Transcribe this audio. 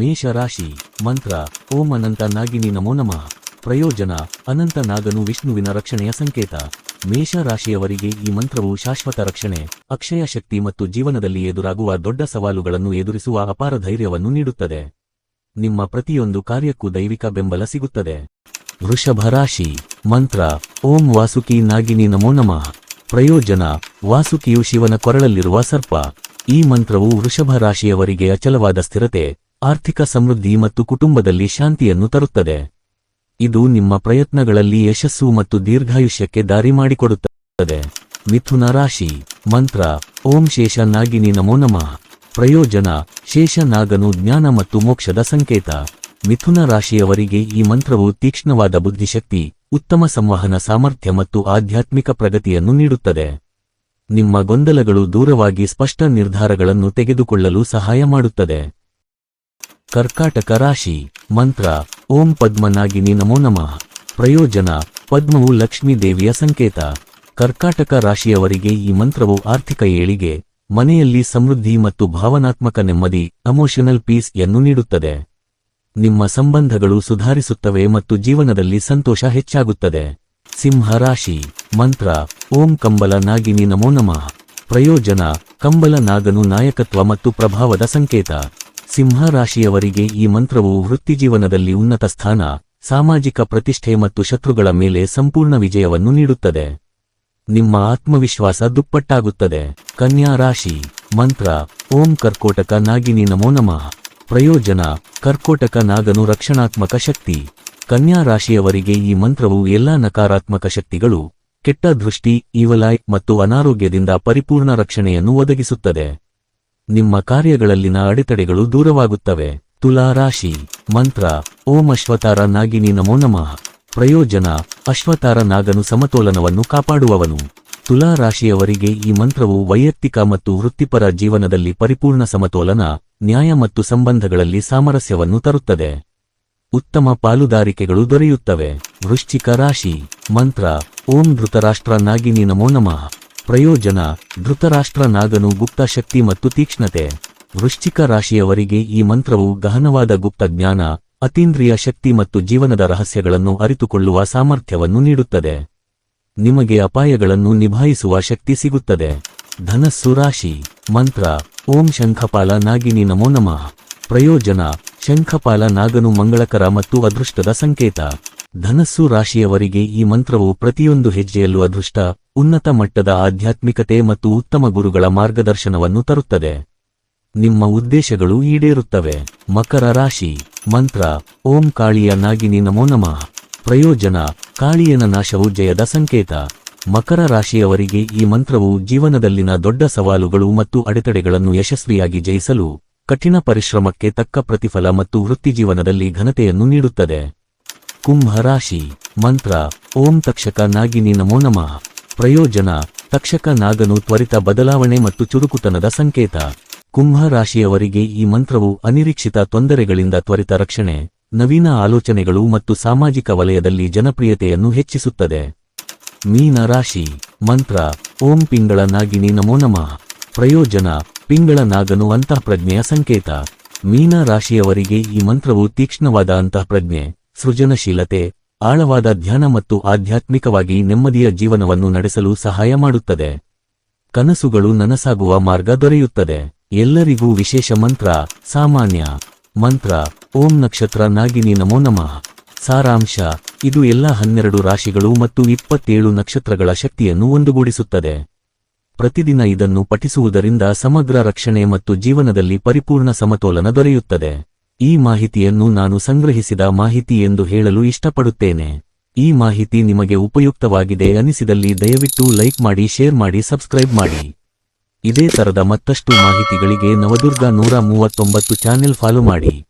ಮೇಷ ರಾಶಿ ಮಂತ್ರ ಓಂ ಅನಂತ ನಾಗಿನಿ ನಮೋ ನಮಃ. ಪ್ರಯೋಜನ ಅನಂತ ನಾಗನು ವಿಷ್ಣುವಿನ ರಕ್ಷಣೆಯ ಸಂಕೇತ. ಮೇಷ ರಾಶಿಯವರಿಗೆ ಈ ಮಂತ್ರವು ಶಾಶ್ವತ ರಕ್ಷಣೆ, ಅಕ್ಷಯ ಶಕ್ತಿ ಮತ್ತು ಜೀವನದಲ್ಲಿ ಎದುರಾಗುವ ದೊಡ್ಡ ಸವಾಲುಗಳನ್ನು ಎದುರಿಸುವ ಅಪಾರ ಧೈರ್ಯವನ್ನು ನೀಡುತ್ತದೆ. ನಿಮ್ಮ ಪ್ರತಿಯೊಂದು ಕಾರ್ಯಕ್ಕೂ ದೈವಿಕ ಬೆಂಬಲ ಸಿಗುತ್ತದೆ. ವೃಷಭ ರಾಶಿ, ಮಂತ್ರ, ಓಂ ವಾಸುಕಿ ನಾಗಿನಿ ನಮೋ ನಮಃ. ಪ್ರಯೋಜನ, ವಾಸುಕಿಯು ಶಿವನ ಕೊರಳಲ್ಲಿರುವ ಸರ್ಪ. ಈ ಮಂತ್ರವು ವೃಷಭ ರಾಶಿಯವರಿಗೆ ಅಚಲವಾದ ಸ್ಥಿರತೆ ಆರ್ಥಿಕ ಸಮೃದ್ಧಿ ಮತ್ತು ಕುಟುಂಬದಲ್ಲಿ ಶಾಂತಿಯನ್ನು ತರುತ್ತದೆ. ಇದು ನಿಮ್ಮ ಪ್ರಯತ್ನಗಳಲ್ಲಿ ಯಶಸ್ಸು ಮತ್ತು ದೀರ್ಘಾಯುಷ್ಯಕ್ಕೆ ದಾರಿ ಮಾಡಿಕೊಡುತ್ತದೆ. ಮಿಥುನ ರಾಶಿ, ಮಂತ್ರ, ಓಂ ಶೇಷ ನಾಗಿನಿ ನಮೋ ನಮಃ. ಪ್ರಯೋಜನ ಶೇಷನಾಗನು ಜ್ಞಾನ ಮತ್ತು ಮೋಕ್ಷದ ಸಂಕೇತ. ಮಿಥುನ ರಾಶಿಯವರಿಗೆ ಈ ಮಂತ್ರವು ತೀಕ್ಷ್ಣವಾದ ಬುದ್ಧಿಶಕ್ತಿ, ಉತ್ತಮ ಸಂವಹನ ಸಾಮರ್ಥ್ಯ ಮತ್ತು ಆಧ್ಯಾತ್ಮಿಕ ಪ್ರಗತಿಯನ್ನು ನೀಡುತ್ತದೆ. ನಿಮ್ಮ ಗೊಂದಲಗಳು ದೂರವಾಗಿ ಸ್ಪಷ್ಟ ನಿರ್ಧಾರಗಳನ್ನು ತೆಗೆದುಕೊಳ್ಳಲು ಸಹಾಯ ಮಾಡುತ್ತದೆ. ಕರ್ಕಾಟಕ ರಾಶಿ, ಮಂತ್ರ, ಓಂ ಪದ್ಮನಾಗಿನಿ ನಮೋ ನಮಃ. ಪ್ರಯೋಜನ, ಪದ್ಮವು ಲಕ್ಷ್ಮೀ ದೇವಿಯ ಸಂಕೇತ. ಕರ್ಕಾಟಕ ರಾಶಿಯವರಿಗೆ ಈ ಮಂತ್ರವು ಆರ್ಥಿಕ ಏಳಿಗೆ, ಮನೆಯಲ್ಲಿ ಸಮೃದ್ಧಿ ಮತ್ತು ಭಾವನಾತ್ಮಕ ನೆಮ್ಮದಿ ಎಮೋಷನಲ್ ಪೀಸ್ ಯನ್ನು ನೀಡುತ್ತದೆ. ನಿಮ್ಮ ಸಂಬಂಧಗಳು ಸುಧಾರಿಸುತ್ತವೆ ಮತ್ತು ಜೀವನದಲ್ಲಿ ಸಂತೋಷ ಹೆಚ್ಚಾಗುತ್ತದೆ. ಸಿಂಹ ರಾಶಿ, ಮಂತ್ರ, ಓಂ ಕಂಬಲ ನಾಗಿನಿ ನಮೋ. ನಮಃ ಪ್ರಯೋಜನ ಕಂಬಲ ನಾಗನು ನಾಯಕತ್ವ ಮತ್ತು ಪ್ರಭಾವದ ಸಂಕೇತ. ಸಿಂಹ ರಾಶಿಯವರಿಗೆ ಈ ಮಂತ್ರವು ವೃತ್ತಿಜೀವನದಲ್ಲಿ ಉನ್ನತ ಸ್ಥಾನ, ಸಾಮಾಜಿಕ ಪ್ರತಿಷ್ಠೆ ಮತ್ತು ಶತ್ರುಗಳ ಮೇಲೆ ಸಂಪೂರ್ಣ ವಿಜಯವನ್ನು ನೀಡುತ್ತದೆ. ನಿಮ್ಮ ಆತ್ಮವಿಶ್ವಾಸ ದುಪ್ಪಟ್ಟಾಗುತ್ತದೆ. ಕನ್ಯಾ ರಾಶಿ, ಮಂತ್ರ, ಓಂ ಕರ್ಕೋಟಕ ನಾಗಿನಿ ನಮೋ ನಮಃ. ಪ್ರಯೋಜನ, ಕರ್ಕೋಟಕ ನಾಗನು ರಕ್ಷಣಾತ್ಮಕ ಶಕ್ತಿ. ಕನ್ಯಾ ರಾಶಿಯವರಿಗೆ ಈ ಮಂತ್ರವು ಎಲ್ಲಾ ನಕಾರಾತ್ಮಕ ಶಕ್ತಿಗಳು, ಕೆಟ್ಟ ದೃಷ್ಟಿ ಈವಲಾಯ್ ಮತ್ತು ಅನಾರೋಗ್ಯದಿಂದ ಪರಿಪೂರ್ಣ ರಕ್ಷಣೆಯನ್ನು ಒದಗಿಸುತ್ತದೆ. ನಿಮ್ಮ ಕಾರ್ಯಗಳಲ್ಲಿನ ಅಡೆತಡೆಗಳು ದೂರವಾಗುತ್ತವೆ. ತುಲಾ ರಾಶಿ, ಮಂತ್ರ, ಓಂ ಅಶ್ವತಾರ ನಾಗಿನಿ ನಮೋ ನಮಃ. ಪ್ರಯೋಜನ ಅಶ್ವತಾರ ನಾಗನು ಸಮತೋಲನವನ್ನು ಕಾಪಾಡುವವನು. ತುಲಾ ರಾಶಿಯವರಿಗೆ ಈ ಮಂತ್ರವು ವೈಯಕ್ತಿಕ ಮತ್ತು ವೃತ್ತಿಪರ ಜೀವನದಲ್ಲಿ ಪರಿಪೂರ್ಣ ಸಮತೋಲನ, ನ್ಯಾಯ ಮತ್ತು ಸಂಬಂಧಗಳಲ್ಲಿ ಸಾಮರಸ್ಯವನ್ನು ತರುತ್ತದೆ. ಉತ್ತಮ ಪಾಲುದಾರಿಕೆಗಳು ದೊರೆಯುತ್ತವೆ. ವೃಶ್ಚಿಕ ರಾಶಿ, ಮಂತ್ರ, ಓಂ ಧೃತರಾಷ್ಟ್ರ ನಾಗಿನಿ ನಮೋ ನಮಃ. ಪ್ರಯೋಜನ, ಧೃತರಾಷ್ಟ್ರ ನಾಗನು ಗುಪ್ತ ಶಕ್ತಿ ಮತ್ತು ತೀಕ್ಷ್ಣತೆ. ವೃಶ್ಚಿಕ ರಾಶಿಯವರಿಗೆ ಈ ಮಂತ್ರವು ಗಹನವಾದ ಗುಪ್ತ ಜ್ಞಾನ, ಅತೀಂದ್ರಿಯ ಶಕ್ತಿ ಮತ್ತು ಜೀವನದ ರಹಸ್ಯಗಳನ್ನು ಅರಿತುಕೊಳ್ಳುವ ಸಾಮರ್ಥ್ಯವನ್ನು ನೀಡುತ್ತದೆ. ನಿಮಗೆ ಅಪಾಯಗಳನ್ನು ನಿಭಾಯಿಸುವ ಶಕ್ತಿ ಸಿಗುತ್ತದೆ. ಧನಸ್ಸು ರಾಶಿ, ಮಂತ್ರ, ಓಂ ಶಂಖಪಾಲ ನಾಗಿನಿ ನಮೋ ನಮಃ. ಪ್ರಯೋಜನ, ಶಂಖಪಾಲ ನಾಗನು ಮಂಗಳಕರ ಮತ್ತು ಅದೃಷ್ಟದ ಸಂಕೇತ. ಧನಸ್ಸು ರಾಶಿಯವರಿಗೆ ಈ ಮಂತ್ರವು ಪ್ರತಿಯೊಂದು ಹೆಜ್ಜೆಯಲ್ಲೂ ಅದೃಷ್ಟ ಉನ್ನತ ಮಟ್ಟದ ಆಧ್ಯಾತ್ಮಿಕತೆ ಮತ್ತು ಉತ್ತಮ ಗುರುಗಳ ಮಾರ್ಗದರ್ಶನವನ್ನು ತರುತ್ತದೆ. ನಿಮ್ಮ ಉದ್ದೇಶಗಳು ಈಡೇರುತ್ತವೆ. ಮಕರ ರಾಶಿ, ಮಂತ್ರ, ಓಂ ಕಾಳಿಯ ನಾಗಿನಿ ನಮೋ ನಮಃ. ಪ್ರಯೋಜನ, ಕಾಳಿಯನ ನಾಶವು ಜಯದ ಸಂಕೇತ. ಮಕರ ರಾಶಿಯವರಿಗೆ ಈ ಮಂತ್ರವು ಜೀವನದಲ್ಲಿನ ದೊಡ್ಡ ಸವಾಲುಗಳು ಮತ್ತು ಅಡೆತಡೆಗಳನ್ನು ಯಶಸ್ವಿಯಾಗಿ ಜಯಿಸಲು, ಕಠಿಣ ಪರಿಶ್ರಮಕ್ಕೆ ತಕ್ಕ ಪ್ರತಿಫಲ ಮತ್ತು ವೃತ್ತಿಜೀವನದಲ್ಲಿ ಘನತೆಯನ್ನು ನೀಡುತ್ತದೆ. ಕುಂಭ ರಾಶಿ, ಮಂತ್ರ, ಓಂ ತಕ್ಷಕ ನಾಗಿನಿ ನಮೋ ನಮಃ. ಪ್ರಯೋಜನ, ತಕ್ಷಕ ನಾಗನು ತ್ವರಿತ ಬದಲಾವಣೆ ಮತ್ತು ಚುರುಕುತನದ ಸಂಕೇತ. ಕುಂಭ ರಾಶಿಯವರಿಗೆ ಈ ಮಂತ್ರವು ಅನಿರೀಕ್ಷಿತ ತೊಂದರೆಗಳಿಂದ ತ್ವರಿತ ರಕ್ಷಣೆ, ನವೀನ ಆಲೋಚನೆಗಳು ಮತ್ತು ಸಾಮಾಜಿಕ ವಲಯದಲ್ಲಿ ಜನಪ್ರಿಯತೆಯನ್ನು ಹೆಚ್ಚಿಸುತ್ತದೆ. ಮೀನ ರಾಶಿ, ಮಂತ್ರ, ಓಂ ಪಿಂಗಳ ನಾಗಿನಿ ನಮೋ ನಮಃ. ಪ್ರಯೋಜನ, ಪಿಂಗಳ ನಾಗನು ಅಂತಃಪ್ರಜ್ಞೆಯ ಸಂಕೇತ. ಮೀನ ರಾಶಿಯವರಿಗೆ ಈ ಮಂತ್ರವು ತೀಕ್ಷ್ಣವಾದ ಅಂತಃಪ್ರಜ್ಞೆ, ಸೃಜನಶೀಲತೆ ಆಳವಾದ ಧ್ಯಾನ ಮತ್ತು ಆಧ್ಯಾತ್ಮಿಕವಾಗಿ ನೆಮ್ಮದಿಯ ಜೀವನವನ್ನು ನಡೆಸಲು ಸಹಾಯ ಮಾಡುತ್ತದೆ. ಕನಸುಗಳು ನನಸಾಗುವ ಮಾರ್ಗ ದೊರೆಯುತ್ತದೆ. ಎಲ್ಲರಿಗೂ ವಿಶೇಷ ಮಂತ್ರ, ಸಾಮಾನ್ಯ ಮಂತ್ರ, ಓಂ ನಕ್ಷತ್ರ ನಾಗಿನಿ ನಮೋ ನಮಃ. ಸಾರಾಂಶ, ಇದು ಎಲ್ಲ ಹನ್ನೆರಡು ರಾಶಿಗಳು ಮತ್ತು ಇಪ್ಪತ್ತೇಳು ನಕ್ಷತ್ರಗಳ ಶಕ್ತಿಯನ್ನು ಒಂದುಗೂಡಿಸುತ್ತದೆ. ಪ್ರತಿದಿನ ಇದನ್ನು ಪಠಿಸುವುದರಿಂದ ಸಮಗ್ರ ರಕ್ಷಣೆ ಮತ್ತು ಜೀವನದಲ್ಲಿ ಪರಿಪೂರ್ಣ ಸಮತೋಲನ ದೊರೆಯುತ್ತದೆ. ಈ ಮಾಹಿತಿಯನ್ನು ನಾನು ಸಂಗ್ರಹಿಸಿದ ಮಾಹಿತಿ ಎಂದು ಹೇಳಲು ಇಷ್ಟಪಡುತ್ತೇನೆ. ಈ ಮಾಹಿತಿ ನಿಮಗೆ ಉಪಯುಕ್ತವಾಗಿದೆ ಅನಿಸಿದಲ್ಲಿ ದಯವಿಟ್ಟು ಲೈಕ್ ಮಾಡಿ, ಶೇರ್ ಮಾಡಿ, ಸಬ್ಸ್ಕ್ರೈಬ್ ಮಾಡಿ. ಇದೇ ತರದ ಮತ್ತಷ್ಟು ಮಾಹಿತಿಗಳಿಗೆ ನವದುರ್ಗ ನೂರ ಮೂವತ್ತೊಂಬತ್ತು ಚಾನೆಲ್ ಫಾಲೋ ಮಾಡಿ.